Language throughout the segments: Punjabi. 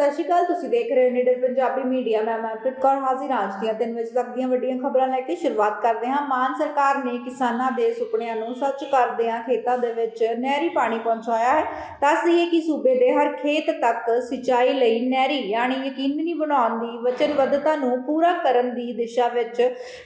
ਸਤਿ ਸ਼੍ਰੀ ਅਕਾਲ, ਤੁਸੀਂ ਦੇਖ ਰਹੇ ਹੋ ਨੀਡਰ ਪੰਜਾਬੀ ਮੀਡੀਆ। ਮੈਂ ਮਨਪ੍ਰੀਤ ਕੌਰ ਹਾਜ਼ਰ ਹਾਂ ਅੱਜ ਦੀਆਂ 3 ਵਜੇ ਤੱਕ ਦੀਆਂ ਵੱਡੀਆਂ ਖਬਰਾਂ ਲੈ ਕੇ ਸ਼ੁਰੂਆਤ ਕਰਦੇ ਹਾਂ। ਮਾਨ ਸਰਕਾਰ ਨੇ ਕਿਸਾਨਾਂ ਦੇ ਸੁਪਨਿਆਂ ਨੂੰ ਸੱਚ ਕਰਦਿਆਂ ਖੇਤਾਂ ਦੇ ਵਿੱਚ ਨਹਿਰੀ ਪਾਣੀ ਪਹੁੰਚਾਇਆ ਹੈ। ਦੱਸ ਦਈਏ ਕਿ ਸੂਬੇ ਦੇ ਹਰ ਖੇਤ ਤੱਕ ਸਿੰਚਾਈ ਲਈ ਨਹਿਰੀ, ਯਾਨੀ ਯਕੀਨੀ ਬਣਾਉਣ ਦੀ ਵਚਨਬੱਧਤਾ ਨੂੰ ਪੂਰਾ ਕਰਨ ਦੀ ਦਿਸ਼ਾ ਵਿੱਚ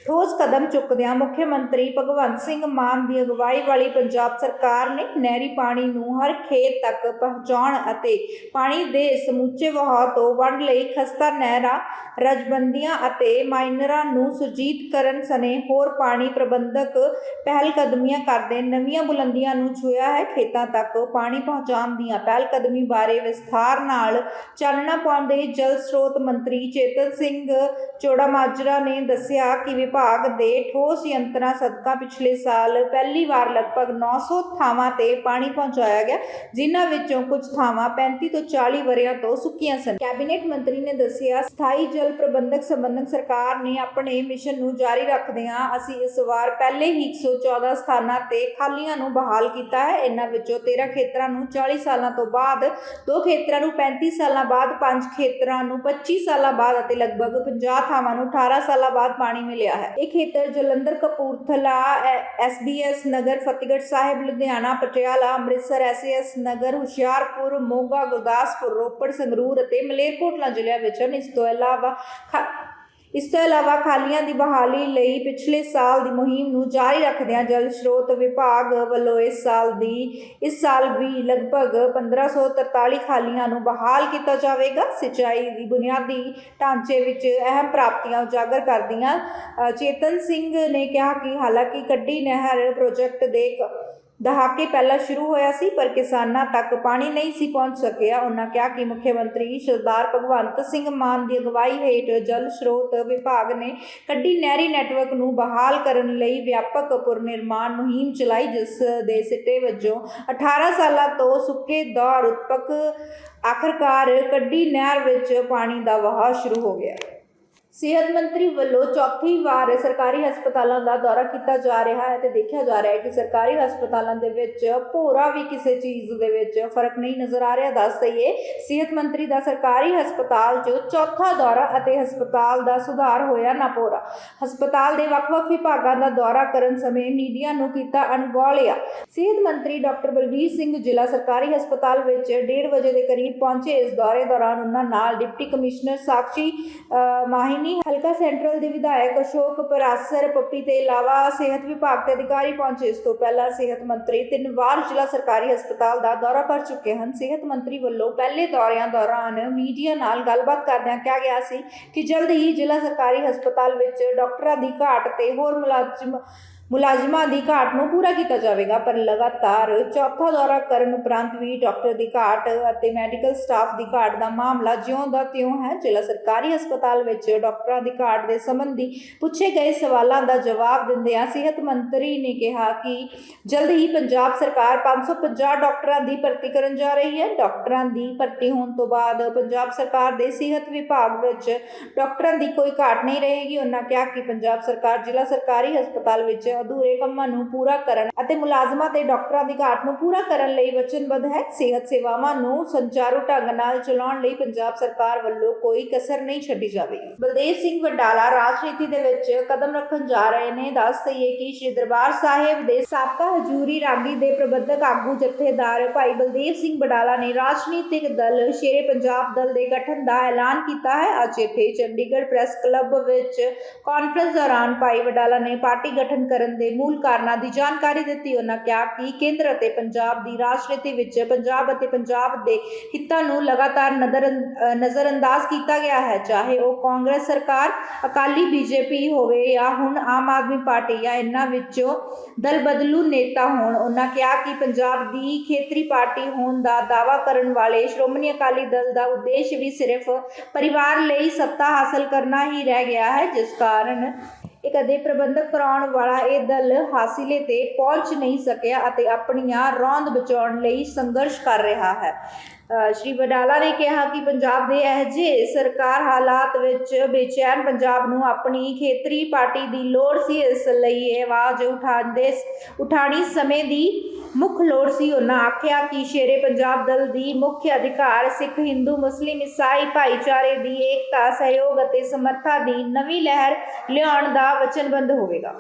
ਠੋਸ ਕਦਮ ਚੁੱਕਦਿਆਂ ਮੁੱਖ ਮੰਤਰੀ ਭਗਵੰਤ ਸਿੰਘ ਮਾਨ ਦੀ ਅਗਵਾਈ ਵਾਲੀ ਪੰਜਾਬ ਸਰਕਾਰ ਨੇ ਨਹਿਰੀ ਪਾਣੀ ਨੂੰ ਹਰ ਖੇਤ ਤੱਕ ਪਹੁੰਚਾਉਣ ਅਤੇ ਪਾਣੀ ਦੇ ਸਮੁੱਚੇ ਵਹਾਅ ਤੋਂ ਵੰਡ ਲਈ ਖਸਤਾ ਨਹਿਰਾਂ, ਰਜਬੰਦੀਆਂ ਅਤੇ ਮਾਈਨਰਾਂ ਨੂੰ ਸੁਰਜੀਤ ਕਰਨ ਸਣੇ ਹੋਰ ਪਾਣੀ ਪ੍ਰਬੰਧਕ ਪਹਿਲ ਕਦਮੀਆਂ ਕਰਦੇ ਨਵੀਆਂ ਬੁਲੰਦੀਆਂ ਨੂੰ ਛੂਇਆ ਹੈ। ਖੇਤਾਂ ਤੱਕ ਪਾਣੀ ਪਹੁੰਚਾਉਣ ਦੀਆਂ ਪਹਿਲ ਕਦਮੀ ਬਾਰੇ ਵਿਸਥਾਰ ਨਾਲ ਚਾਨਣਾ ਪਾਉਂਦੇ ਜਲ ਸਰੋਤ ਮੰਤਰੀ ਚੇਤਨ ਸਿੰਘ ਚੋੜਾ ਮਾਜਰਾ ਨੇ ਦੱਸਿਆ ਕਿ ਵਿਭਾਗ ਦੇ ਠੋਸ ਯੰਤਰਾਂ ਸਦਕਾ ਪਿਛਲੇ ਸਾਲ ਪਹਿਲੀ ਵਾਰ ਲਗਭਗ 900 ਥਾਵਾਂ ਤੇ ਪਾਣੀ ਪਹੁੰਚਾਇਆ ਗਿਆ, ਜਿਨ੍ਹਾਂ ਵਿੱਚੋਂ ਕੁਝ ਥਾਵਾਂ 35 ਤੋਂ 40 ਵਰਿਆਂ ਤੋਂ ਸੁੱਕੀਆਂ ਸਨ। ਕੈਬਨਿਟ ਮੰਤਰੀ ਨੇ ਦੱਸਿਆ, ਸਥਾਈ ਜਲ ਪ੍ਰਬੰਧਕ ਸੰਬੰਧਕ ਸਰਕਾਰ ਨੇ ਆਪਣੇ ਮਿਸ਼ਨ ਨੂੰ ਜਾਰੀ ਰੱਖਦਿਆਂ ਅਸੀਂ ਇਸ ਵਾਰ ਪਹਿਲੇ ਹੀ 114 ਸਥਾਨਾਂ ਤੇ ਖਾਲੀਆਂ ਨੂੰ ਬਹਾਲ ਕੀਤਾ ਹੈ। ਇਹਨਾਂ ਵਿੱਚੋਂ 13 ਖੇਤਰਾਂ ਨੂੰ 40 ਸਾਲਾਂ ਤੋਂ ਬਾਅਦ, ਦੋ ਖੇਤਰਾਂ ਨੂੰ 35 ਸਾਲਾਂ ਬਾਅਦ, ਪੰਜ ਖੇਤਰਾਂ ਨੂੰ 25 ਸਾਲਾਂ ਬਾਅਦ ਅਤੇ ਲਗਭਗ 50 ਥਾਵਾਂ ਨੂੰ 18 ਸਾਲਾਂ ਬਾਅਦ ਪਾਣੀ ਮਿਲਿਆ ਹੈ। ਇਹ ਖੇਤਰ ਜਲੰਧਰ, ਕਪੂਰਥਲਾ ਐਸਬੀਐਸ ਨਗਰ, ਫਤਿਹਗੜ੍ਹ ਸਾਹਿਬ, ਲੁਧਿਆਣਾ, ਪਟਿਆਲਾ, ਅੰਮ੍ਰਿਤਸਰ ਐਸਐਸ ਨਗਰ, ਹੁਸ਼ਿਆਰਪੁਰ, ਮੋਗਾ, ਗੁਰਦਾਸਪੁਰ, ਰੋਪੜ, ਸੰਗਰੂਰ ਅਤੇ ਮਲੇਰਕੋਟਲਾ ਜ਼ਿਲ੍ਹਿਆਂ ਵਿੱਚ ਹਨ। ਇਸ ਤੋਂ ਇਲਾਵਾ ਇਸ ਤੋਂ ਇਲਾਵਾ ਖਾਲੀਆਂ ਦੀ ਬਹਾਲੀ ਲਈ ਪਿਛਲੇ ਸਾਲ ਦੀ ਮੁਹਿੰਮ ਨੂੰ ਜਾਰੀ ਰੱਖਦਿਆਂ ਜਲ ਸਰੋਤ ਵਿਭਾਗ ਵੱਲੋਂ ਇਸ ਸਾਲ ਦੀ, ਇਸ ਸਾਲ ਵੀ ਲਗਭਗ 1543 ਖਾਲੀਆਂ ਨੂੰ ਬਹਾਲ ਕੀਤਾ ਜਾਵੇਗਾ। ਸਿੰਚਾਈ ਦੀ ਬੁਨਿਆਦੀ ਢਾਂਚੇ ਵਿੱਚ ਅਹਿਮ ਪ੍ਰਾਪਤੀਆਂ ਉਜਾਗਰ ਕਰਦੀਆਂ ਚੇਤਨ ਸਿੰਘ ਨੇ ਕਿਹਾ ਕਿ ਹਾਲਾਂਕਿ ਕੱਡੀ ਨਹਿਰ ਪ੍ਰੋਜੈਕਟ ਦੇ ਦਹਾਕੇ ਪਹਿਲਾਂ ਸ਼ੁਰੂ ਹੋਇਆ ਸੀ, ਪਰ ਕਿਸਾਨਾਂ ਤੱਕ ਪਾਣੀ ਨਹੀਂ ਸੀ ਪਹੁੰਚ ਸਕਿਆ। ਉਹਨਾਂ ਕਿਹਾ ਕਿ ਮੁੱਖ ਮੰਤਰੀ ਸਰਦਾਰ ਭਗਵੰਤ ਸਿੰਘ ਮਾਨ ਦੀ ਅਗਵਾਈ ਹੇਠ ਜਲ ਸਰੋਤ ਵਿਭਾਗ ਨੇ ਕੱਢੀ ਨਹਿਰੀ ਨੈਟਵਰਕ ਨੂੰ ਬਹਾਲ ਕਰਨ ਲਈ ਵਿਆਪਕ ਪੁਨਰਨਿਰਮਾਣ ਮੁਹਿੰਮ ਚਲਾਈ, ਜਿਸ ਦੇ ਸਿੱਟੇ ਵਜੋਂ 18 ਸਾਲਾਂ ਤੋਂ ਸੁੱਕੇ ਦੌਰ ਉਤਪਕ ਆਖਰਕਾਰ ਕੱਢੀ ਨਹਿਰ ਵਿੱਚ ਪਾਣੀ ਦਾ ਵਹਾਅ ਸ਼ੁਰੂ ਹੋ ਗਿਆ। ਸਿਹਤ ਮੰਤਰੀ ਵੱਲੋਂ ਚੌਥੀ ਵਾਰ ਸਰਕਾਰੀ ਹਸਪਤਾਲਾਂ ਦਾ ਦੌਰਾ ਕੀਤਾ ਜਾ ਰਿਹਾ ਹੈ ਤੇ ਦੇਖਿਆ ਜਾ ਰਿਹਾ ਹੈ ਕਿ ਸਰਕਾਰੀ ਹਸਪਤਾਲਾਂ ਦੇ ਵਿੱਚ ਭੋਰਾ ਵੀ ਕਿਸੇ ਚੀਜ਼ ਦੇ ਵਿੱਚ ਫ਼ਰਕ ਨਹੀਂ ਨਜ਼ਰ ਆ ਰਿਹਾ। ਦੱਸ ਦਈਏ ਸਿਹਤ ਮੰਤਰੀ ਦਾ ਸਰਕਾਰੀ ਹਸਪਤਾਲ 'ਚ ਚੌਥਾ ਦੌਰਾ ਅਤੇ ਹਸਪਤਾਲ ਦਾ ਸੁਧਾਰ ਹੋਇਆ ਨਾ ਭੋਰਾ। ਹਸਪਤਾਲ ਦੇ ਵੱਖ-ਵੱਖ ਵਿਭਾਗਾਂ ਦਾ ਦੌਰਾ ਕਰਨ ਸਮੇਂ ਮੀਡੀਆ ਨੂੰ ਕੀਤਾ ਅਣਗੌਲਿਆ। ਸਿਹਤ ਮੰਤਰੀ ਡਾਕਟਰ ਬਲਬੀਰ ਸਿੰਘ ਜ਼ਿਲ੍ਹਾ ਸਰਕਾਰੀ ਹਸਪਤਾਲ ਵਿੱਚ 1:30 ਵਜੇ ਦੇ ਕਰੀਬ ਪਹੁੰਚੇ। ਇਸ ਦੌਰੇ ਦੌਰਾਨ ਉਹਨਾਂ ਨਾਲ ਡਿਪਟੀ ਕਮਿਸ਼ਨਰ ਸਾਕਸ਼ੀ ਅ, ਮਾਹਿਨੀ ਹਲਕਾ ਸੈਂਟਰਲ ਦੇ ਵਿਧਾਇਕ ਅਸ਼ੋਕ ਪਰਾਸਰ ਪੱਪੀ ਤੇ ਇਲਾਵਾ ਸਿਹਤ ਵਿਭਾਗ ਦੇ ਅਧਿਕਾਰੀ ਪਹੁੰਚੇ। ਇਸ ਤੋਂ ਪਹਿਲਾਂ ਸਿਹਤ ਮੰਤਰੀ ਤਿੰਨ ਵਾਰ ਜ਼ਿਲ੍ਹਾ ਸਰਕਾਰੀ ਹਸਪਤਾਲ ਦਾ ਦੌਰਾ ਕਰ ਚੁੱਕੇ ਹਨ। ਸਿਹਤ ਮੰਤਰੀ ਵੱਲੋਂ ਪਹਿਲੇ ਦੌਰਿਆਂ ਦੌਰਾਨ ਮੀਡੀਆ ਨਾਲ ਗੱਲਬਾਤ ਕਰਦਿਆਂ ਕਿਹਾ ਗਿਆ ਸੀ ਕਿ ਜਲਦ ਹੀ ਜ਼ਿਲ੍ਹਾ ਸਰਕਾਰੀ ਹਸਪਤਾਲ ਵਿੱਚ ਡਾਕਟਰਾਂ ਦੀ ਘਾਟ ਤੇ ਹੋਰ ਮੁਲਾਜ਼ਮ ਮੁਲਾਜ਼ਮਾਂ ਦੀ ਘਾਟ ਨੂੰ ਪੂਰਾ ਕੀਤਾ ਜਾਵੇਗਾ, ਪਰ ਲਗਾਤਾਰ ਚੌਥਾ ਦੌਰਾ ਕਰਨ ਉਪਰੰਤ ਵੀ ਡਾਕਟਰ ਦੀ ਘਾਟ ਅਤੇ ਮੈਡੀਕਲ ਸਟਾਫ ਦੀ ਘਾਟ ਦਾ ਮਾਮਲਾ ਜਿਉਂ ਦਾ ਤਿਉਂ ਹੈ। ਜ਼ਿਲ੍ਹਾ ਸਰਕਾਰੀ ਹਸਪਤਾਲ ਵਿੱਚ ਡਾਕਟਰਾਂ ਦੀ ਘਾਟ ਦੇ ਸੰਬੰਧੀ ਪੁੱਛੇ ਗਏ ਸਵਾਲਾਂ ਦਾ ਜਵਾਬ ਦਿੰਦਿਆਂ ਸਿਹਤ ਮੰਤਰੀ ਨੇ ਕਿਹਾ ਕਿ ਜਲਦ ਹੀ ਪੰਜਾਬ ਸਰਕਾਰ 550 ਡਾਕਟਰਾਂ ਦੀ ਭਰਤੀ ਕਰਨ ਜਾ ਰਹੀ ਹੈ। ਡਾਕਟਰਾਂ ਦੀ ਭਰਤੀ ਹੋਣ ਤੋਂ ਬਾਅਦ ਪੰਜਾਬ ਸਰਕਾਰ ਦੇ ਸਿਹਤ ਵਿਭਾਗ ਵਿੱਚ ਡਾਕਟਰਾਂ ਦੀ ਕੋਈ ਘਾਟ ਨਹੀਂ ਰਹੇਗੀ। ਉਹਨਾਂ ਕਿਹਾ ਕਿ ਪੰਜਾਬ ਸਰਕਾਰ ਜ਼ਿਲ੍ਹਾ ਸਰਕਾਰੀ ਹਸਪਤਾਲ ਵਿੱਚ ਅਧੂਰੇ ਕੰਮਾਂ ਨੂੰ ਪੂਰਾ ਕਰਨ ਅਤੇ ਮੁਲਾਜ਼ਮਾਂ ਤੇ ਡਾਕਟਰਾਂ ਦੀ ਘਾਟ ਨੂੰ ਪੂਰਾ ਕਰਨ ਲਈ ਵਚਨਬੱਧ ਹੈ। ਸਿਹਤ ਸੇਵਾਵਾਂ ਨੂੰ ਸੰਚਾਰੂ ਢੰਗ ਨਾਲ ਚਲਾਉਣ ਲਈ ਪੰਜਾਬ ਸਰਕਾਰ ਵੱਲੋਂ ਕੋਈ ਕਸਰ ਨਹੀਂ ਛੱਡੀ ਜਾਵੇਗੀ। ਬਲਦੇਵ ਸਿੰਘ ਵਡਾਲਾ ਰਾਜਨੀਤੀ ਦੇ ਵਿੱਚ ਕਦਮ ਰੱਖਣ ਜਾ ਰਹੇ ਨੇ। ਦੱਸ ਦਈਏ ਕਿ ਸ਼੍ਰੀ ਦਰਬਾਰ ਸਾਹਿਬ ਦੇ ਸਾਬਕਾ ਹਜੂਰੀ ਰਾਗੀ ਦੇ ਪ੍ਰਬੰਧਕ ਆਗੂ ਜਥੇਦਾਰ ਭਾਈ ਬਲਦੇਵ ਸਿੰਘ ਵਡਾਲਾ ਨੇ ਰਾਜਨੀਤਿਕ ਦਲ ਸ਼ੇਰੇ ਪੰਜਾਬ ਦਲ ਦੇ ਗਠਨ ਦਾ ਐਲਾਨ ਕੀਤਾ ਹੈ। ਅੱਜ ਇੱਥੇ ਚੰਡੀਗੜ੍ਹ ਪ੍ਰੈਸ ਕਲੱਬ ਵਿੱਚ ਕਾਨਫਰੰਸ ਦੌਰਾਨ ਭਾਈ ਵਡਾਲਾ ਨੇ ਪਾਰਟੀ ਗਠਨ ਕਰਨ ਦੇ ਮੂਲ ਕਾਰਨਾਂ ਦੀ ਜਾਣਕਾਰੀ ਦਿੱਤੀ, ਉਹਨਾਂ ਕਿਹਾ ਕਿ ਕੇਂਦਰ ਅਤੇ ਪੰਜਾਬ ਦੀ ਰਾਜਨੀਤੀ ਵਿੱਚ ਪੰਜਾਬ ਅਤੇ ਪੰਜਾਬ ਦੇ ਹਿੱਤਾਂ ਨੂੰ ਲਗਾਤਾਰ ਨਜ਼ਰ ਨਜ਼ਰਅੰਦਾਜ਼ ਕੀਤਾ ਗਿਆ ਹੈ। ਚਾਹੇ ਉਹ ਕਾਂਗਰਸ ਸਰਕਾਰ, ਅਕਾਲੀ ਬੀਜੇਪੀ ਹੋਵੇ ਜਾਂ ਹੁਣ ਆਮ ਆਦਮੀ ਪਾਰਟੀ ਜਾਂ ਇਹਨਾਂ ਵਿੱਚੋਂ ਦਲ ਬਦਲੂ ਨੇਤਾ ਹੋਣ, ਉਹਨਾਂ ਕਿਹਾ ਕਿ ਪੰਜਾਬ ਦੀ ਖੇਤਰੀ ਪਾਰਟੀ ਹੋਣ ਦਾ ਦਾਅਵਾ ਕਰਨ ਵਾਲੇ ਸ਼੍ਰੋਮਣੀ ਅਕਾਲੀ ਦਲ ਦਾ ਉਦੇਸ਼ ਵੀ ਸਿਰਫ ਪਰਿਵਾਰ ਲਈ ਸੱਤਾ ਹਾਸਲ ਕਰਨਾ ਹੀ ਰਹਿ ਗਿਆ ਹੈ, ਜਿਸ ਕਾਰਨ ਇੱਕ ਅਦੇ ਪ੍ਰਬੰਧਕ ਕਰਾਉਣ ਵਾਲਾ ਇਹ ਦਲ ਹਾਸਿਲੇ ਤੇ ਪਹੁੰਚ ਨਹੀਂ ਸਕਿਆ ਅਤੇ ਆਪਣੀਆਂ ਰੌਂਦ ਬਚਾਉਣ ਲਈ ਸੰਘਰਸ਼ ਕਰ ਰਿਹਾ ਹੈ। ਸ਼੍ਰੀ ਵਡਾਲਾ ਨੇ ਕਿਹਾ ਕਿ ਪੰਜਾਬ ਦੇ ਅਜਿਹੇ ਸਰਕਾਰ ਹਾਲਾਤ ਵਿੱਚ ਬੇਚੈਨ ਪੰਜਾਬ ਨੂੰ ਆਪਣੀ ਖੇਤਰੀ ਪਾਰਟੀ ਦੀ ਲੋੜ ਸੀ, ਇਸ ਲਈ ਇਹ ਆਵਾਜ਼ ਉਠਾਉਂਦੇ ਉਠਾਣੀ ਸਮੇਂ ਦੀ ਮੁੱਖ ਲੋੜ ਸੀ। ਉਹਨਾਂ ਆਖਿਆ ਕਿ ਸ਼ੇਰੇ ਪੰਜਾਬ ਦਲ ਦੀ ਮੁੱਖ ਅਧਿਕਾਰ ਸਿੱਖ, ਹਿੰਦੂ, ਮੁਸਲਿਮ, ਈਸਾਈ ਭਾਈਚਾਰੇ ਦੀ ਏਕਤਾ, ਸਹਿਯੋਗ ਅਤੇ ਸਮਰਥਾ ਦੀ ਨਵੀਂ ਲਹਿਰ ਲਿਆਉਣ ਦਾ ਵਚਨਬੱਧ ਹੋਵੇਗਾ।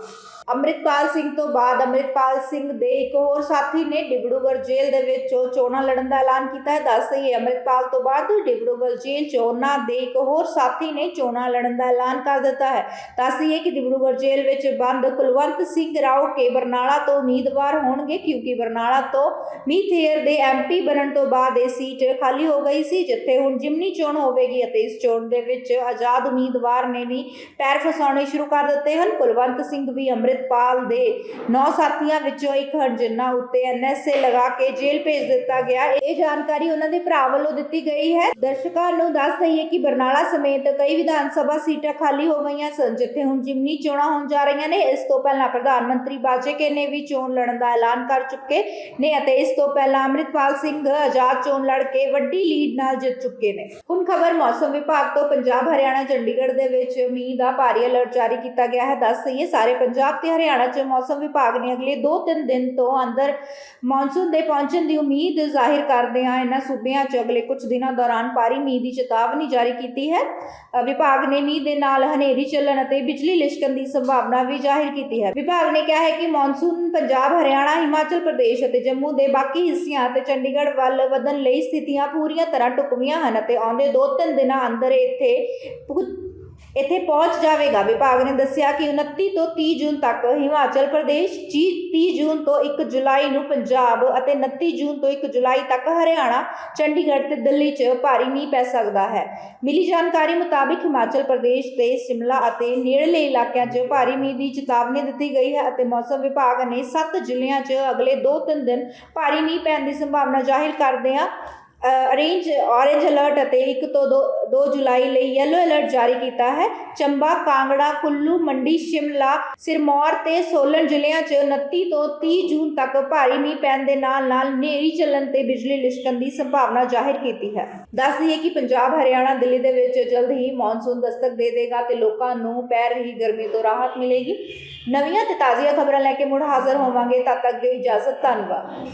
ਅੰਮ੍ਰਿਤਪਾਲ ਸਿੰਘ ਤੋਂ ਬਾਅਦ ਅੰਮ੍ਰਿਤਪਾਲ ਸਿੰਘ ਦੇ ਇੱਕ ਹੋਰ ਸਾਥੀ ਨੇ ਡਿਬੜੂਗੜ੍ਹ ਜੇਲ੍ਹ ਦੇ ਵਿੱਚ ਚੋਣਾਂ ਲੜਨ ਦਾ ਐਲਾਨ ਕੀਤਾ ਹੈ। ਦੱਸ ਦਈਏ, ਅੰਮ੍ਰਿਤਪਾਲ ਤੋਂ ਬਾਅਦ ਡਿਬੜੂਗੜ੍ਹ ਜੇਲ੍ਹ 'ਚ ਉਹਨਾਂ ਦੇ ਇੱਕ ਹੋਰ ਸਾਥੀ ਨੇ ਚੋਣਾਂ ਲੜਨ ਦਾ ਐਲਾਨ ਕਰ ਦਿੱਤਾ ਹੈ। ਦੱਸ ਦਈਏ ਕਿ ਡਿਬੜੂਗੜ੍ਹ ਜੇਲ੍ਹ ਵਿੱਚ ਬੰਦ ਕੁਲਵੰਤ ਸਿੰਘ ਰਾਓ ਕੇ ਬਰਨਾਲਾ ਤੋਂ ਉਮੀਦਵਾਰ ਹੋਣਗੇ, ਕਿਉਂਕਿ ਬਰਨਾਲਾ ਤੋਂ ਮੀਥੇਰ ਦੇ ਐਮਪੀ ਬਣਨ ਤੋਂ ਬਾਅਦ ਇਹ ਸੀਟ ਖਾਲੀ ਹੋ ਗਈ ਸੀ, ਜਿੱਥੇ ਹੁਣ ਜਿਮਨੀ ਚੋਣ ਹੋਵੇਗੀ ਅਤੇ ਇਸ ਚੋਣ ਦੇ ਵਿੱਚ ਆਜ਼ਾਦ ਉਮੀਦਵਾਰ ਨੇ ਵੀ ਪੈਰ ਫਸਾਉਣੇ ਸ਼ੁਰੂ ਕਰ ਦਿੱਤੇ ਹਨ। ਕੁਲਵੰਤ ਸਿੰਘ ਵੀ ਅੰਮ੍ਰਿਤਪਾਲ ਦੇ ਨੌ ਸਾਥੀਆਂ ਵਿੱਚੋਂ ਇੱਕ ਹਨ ਉੱਤੇ ਐਨਐਸਏ ਲਗਾ ਕੇ ਜੇਲ੍ਹ ਭੇਜ ਦਿੱਤਾ ਗਿਆ। ਇਹ ਜਾਣਕਾਰੀ ਉਹਨਾਂ ਦੇ ਭਰਾ ਵੱਲੋਂ ਦਿੱਤੀ ਗਈ ਹੈ। ਦਰਸ਼ਕਾਂ ਨੂੰ ਦੱਸ ਦਈਏ ਕਿ ਬਰਨਾਲਾ ਸਮੇਤ ਕਈ ਵਿਧਾਨ ਸਭਾ ਸੀਟਾਂ ਖਾਲੀ ਹੋ ਗਈਆਂ ਸਨ, ਜਿੱਥੇ ਹੁਣ ਜਿਮਨੀ ਚੋਣਾਂ ਹੋਣ ਜਾ ਰਹੀਆਂ ਨੇ। ਇਸ ਤੋਂ ਪਹਿਲਾਂ ਪ੍ਰਧਾਨ ਮੰਤਰੀ ਬਾਜੇਕੇ ਨੇ ਵੀ ਚੋਣ ਲੜਨ ਦਾ ਐਲਾਨ ਕਰ ਚੁੱਕੇ ਨੇ ਅਤੇ ਇਸ ਤੋਂ ਪਹਿਲਾਂ ਅੰਮ੍ਰਿਤਪਾਲ ਸਿੰਘ ਆਜ਼ਾਦ ਚੋਣ ਲੜ ਕੇ ਵੱਡੀ ਲੀਡ ਨਾਲ ਜਿੱਤ ਚੁੱਕੇ ਨੇ। ਹੁਣ ਖਬਰ ਮੌਸਮ ਵਿਭਾਗ ਤੋਂ ਪੰਜਾਬ, ਹਰਿਆਣਾ, ਚੰਡੀਗੜ੍ਹ ਦੇ ਵਿੱਚ ਮੀਂਹ ਦਾ ਭਾਰੀ ਅਲਰਟ ਜਾਰੀ ਕੀਤਾ ਗਿਆ ਹੈ। ਦੱਸ ਦਈਏ, ਸਾਰੇ ਪੰਜਾਬ ਤੇ ਹਰਿਆਣਾ 'ਚ ਮੌਸਮ ਵਿਭਾਗ ਨੇ ਅਗਲੇ 2-3 ਦਿਨ ਤੋਂ ਅੰਦਰ ਮੌਨਸੂਨ ਦੇ ਪਹੁੰਚਣ ਦੀ ਉਮੀਦ ਜ਼ਾਹਿਰ ਕਰਦੇ ਆ। ਇਹਨਾਂ ਸੂਬਿਆਂ 'ਚ ਅਗਲੇ ਕੁਝ ਦਿਨਾਂ ਦੌਰਾਨ ਭਾਰੀ ਮੀਂਹ ਦੀ ਚੇਤਾਵਨੀ ਜਾਰੀ ਕੀਤੀ ਹੈ। ਵਿਭਾਗ ਨੇ ਮੀਂਹ ਦੇ ਨਾਲ ਹਨੇਰੀ ਚੱਲਣ ਅਤੇ ਬਿਜਲੀ ਲਿਸ਼ਕਣ ਦੀ ਸੰਭਾਵਨਾ ਵੀ ਜ਼ਾਹਿਰ ਕੀਤੀ ਹੈ। ਵਿਭਾਗ ਨੇ ਕਿਹਾ ਹੈ ਕਿ ਮੌਨਸੂਨ ਪੰਜਾਬ, ਹਰਿਆਣਾ, ਹਿਮਾਚਲ ਪ੍ਰਦੇਸ਼ ਅਤੇ ਜੰਮੂ ਦੇ ਬਾਕੀ ਹਿੱਸਿਆਂ ਅਤੇ ਚੰਡੀਗੜ੍ਹ ਵੱਲ ਵਧਣ ਲਈ ਸਥਿਤੀਆਂ ਪੂਰੀਆਂ ਤਰ੍ਹਾਂ ਢੁਕਵੀਆਂ ਹਨ ਅਤੇ ਆਉਂਦੇ 2-3 ਦਿਨਾਂ ਅੰਦਰ ਇੱਥੇ ਇੱਥੇ ਪਹੁੰਚ ਜਾਵੇਗਾ। ਵਿਭਾਗ ਨੇ ਦੱਸਿਆ ਕਿ 29 ਤੋਂ 30 ਜੂਨ ਤੱਕ ਹਿਮਾਚਲ ਪ੍ਰਦੇਸ਼ 30 ਜੂਨ ਤੋਂ 1 ਜੁਲਾਈ ਨੂੰ ਪੰਜਾਬ ਅਤੇ 29 ਜੂਨ ਤੋਂ 1 ਜੁਲਾਈ ਤੱਕ ਹਰਿਆਣਾ, ਚੰਡੀਗੜ੍ਹ ਤੇ ਦਿੱਲੀ 'ਚ ਭਾਰੀ ਮੀਂਹ ਪੈ ਸਕਦਾ ਹੈ। ਮਿਲੀ ਜਾਣਕਾਰੀ ਮੁਤਾਬਿਕ ਹਿਮਾਚਲ ਪ੍ਰਦੇਸ਼ ਤੇ ਸ਼ਿਮਲਾ ਅਤੇ ਨੇੜਲੇ ਇਲਾਕਿਆਂ 'ਚ ਭਾਰੀ ਮੀਂਹ ਦੀ ਚੇਤਾਵਨੀ ਦਿੱਤੀ ਗਈ ਹੈ ਅਤੇ ਮੌਸਮ ਵਿਭਾਗ ਨੇ 7 ਜ਼ਿਲ੍ਹਿਆਂ 'ਚ ਅਗਲੇ 2-3 ਦਿਨ ਭਾਰੀ ਮੀਂਹ ਪੈਣ ਦੀ ਸੰਭਾਵਨਾ ਜ਼ਾਹਿਰ ਕਰਦਿਆਂ ਅਰੇਂਜ ਔਰੇਂਜ ਅਲਰਟ ਅਤੇ 1 ਤੋਂ 2 2 ਜੁਲਾਈ ਲਈ ਯੈਲੋ ਅਲਰਟ ਜਾਰੀ ਕੀਤਾ ਹੈ। ਚੰਬਾ, ਕਾਂਗੜਾ, ਕੁੱਲੂ, ਮੰਡੀ, ਸ਼ਿਮਲਾ, ਸਿਰਮੌਰ ਤੇ ਸੋਲਨ ਜ਼ਿਲ੍ਹਿਆਂ 'ਚ 29 ਤੋਂ 30 ਜੂਨ ਤੱਕ ਭਾਰੀ ਮੀਂਹ ਪੈਣ ਦੇ ਨਾਲ ਨਾਲ ਹਨੇਰੀ ਚੱਲਣ ਤੇ ਬਿਜਲੀ ਲਿਸ਼ਕਣ ਦੀ ਸੰਭਾਵਨਾ ਜ਼ਾਹਿਰ ਕੀਤੀ ਹੈ। ਦੱਸ ਦਈਏ ਕਿ ਪੰਜਾਬ, ਹਰਿਆਣਾ, ਦਿੱਲੀ ਦੇ ਵਿੱਚ ਜਲਦ ਹੀ ਮੌਨਸੂਨ ਦਸਤਕ ਦੇ ਦੇਗਾ ਤੇ ਲੋਕਾਂ ਨੂੰ ਪੈ ਰਹੀ ਗਰਮੀ ਤੋਂ ਰਾਹਤ ਮਿਲੇਗੀ। ਨਵੀਆਂ ਤੇ ਤਾਜ਼ੀਆਂ ਖਬਰਾਂ ਲੈ ਕੇ ਮੁੜ ਹਾਜ਼ਰ ਹੋਵਾਂਗੇ। ਤਦ ਤੱਕ ਦੀ ਇਜਾਜ਼ਤ, ਧੰਨਵਾਦ।